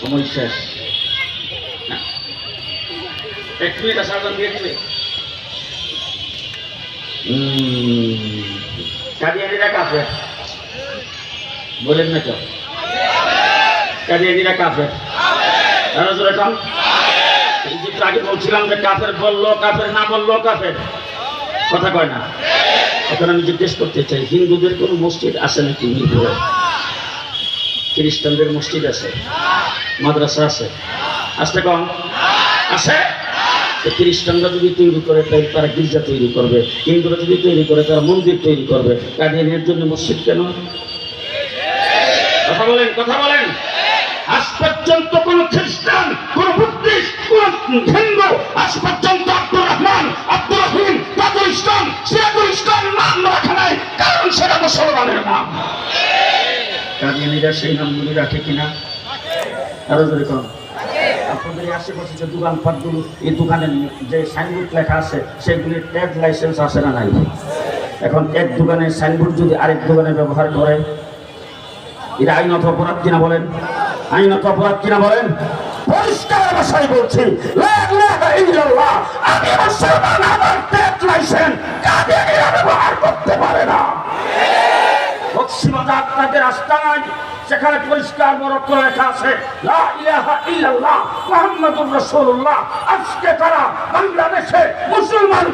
সময় শেষ। এক মিনিট আসার দিয়ে দিবে। কাদিয়ানিরা কাফের বলেন না কেউ। কাদিয়ানিরা কাফের আরও জোরে কম আগে বলছিলাম যে কাফের বলল কাফের না বলল কাফের। কথা কয় না। এখন আমি জিজ্ঞেস করতে চাই হিন্দুদের কোনো মসজিদ আছে নাকি মিরপুরে? খ্রিস্টানদের মসজিদ আছে? মাদ্রাসা আছে। আসতে কম? আছে? খ্রিস্টানরা যদি তৈরি করে তাই তারা গির্জা তৈরি করবে। হিন্দুরা যদি তৈরি করে, তারা মন্দির তৈরি করবে। কাদিয়ানের জন্য মসজিদ কেন? কথা বলেন কথা বলেন। আজ পর্যন্ত কোন খ্রিস্টান, কোন বুদ্ধিস্ট, কোন হিন্দু, আজ পর্যন্ত আব্দুর রহমান, আব্দুর রহিম তাজুল ইসলাম, সিরাজুল ইসলাম নাম রাখে নাই, কারণ সেটা মুসলমানের নাম। কাদিয়ানিরা সেই নামগুলি রাখে কিনা? আরও জোরে কম আপনাদের আশেপাশে যে দোকানপাটগুলো, এই দোকানের যে সাইনবোর্ড লেখা আছে সেগুলির ট্যাগ লাইসেন্স আছে না নাই? এখন এক দোকানের সাইনবোর্ড যদি আরেক দোকানে ব্যবহার করে, এটা আইনত অপরাধ কিনা বলেন? আইনত অপরাধ কিনা বলেন? পরিষ্কার ভাষায় বলছি আমার ট্যাগ লাইসেন্স কাদেরিয়া ব্যবহার করতে পারে না সেখানে পরিষ্কার লা আজকে তারা মুসলমান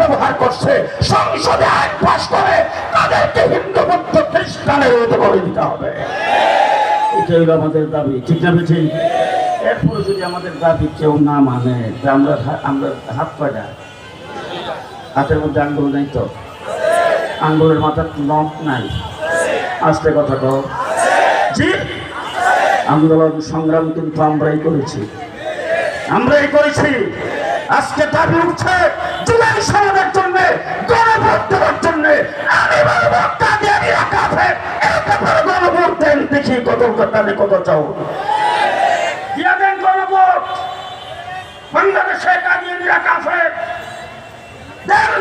ব্যবহার করছে। সংসদে আইন পাস করে তাদেরকে হিন্দু বৌদ্ধ খ্রিস্টানের করে দিতে হবে। এটা আমাদের দাবি, ঠিক না ঠিক এরপরে যদি আমাদের দাবি কেউ না মানে আমরা আমরা হাত কয়টা হাতের মধ্যে আঙ্গুল নেই তো? আঙ্গুলের মাথার নখ নাই। আস্তে কথা কও। জি? আন্দোলন সংগ্রাম কিন্তু আমরাই করেছি। আমরাই করেছি। আজকে দাবি উঠছে জুলাই সমাজের জন্য গণভোট দেওয়ার জন্য। আমি বলব কাদিয়ানিরা কাফের একে পরে গণভোট। দেন দেখি কত কানে কত চাও। দিয়া দেন গণভোট। বাংলাদেশে কাদিয়ানিরা কাফের দেন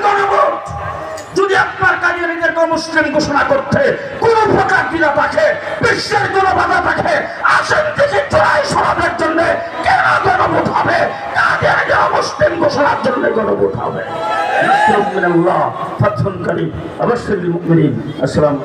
মুসলিম ঘোষণা করতে কোন প্রকার বিনা থাকে বিশ্বের কোন বাধা থাকে আসেন থেকে চড়াই সরাবের জন্য কেন গণভোট হবে? কাদিয়ানিরা মুসলিম ঘোষণার জন্য গণভোট হবে। আসসালামু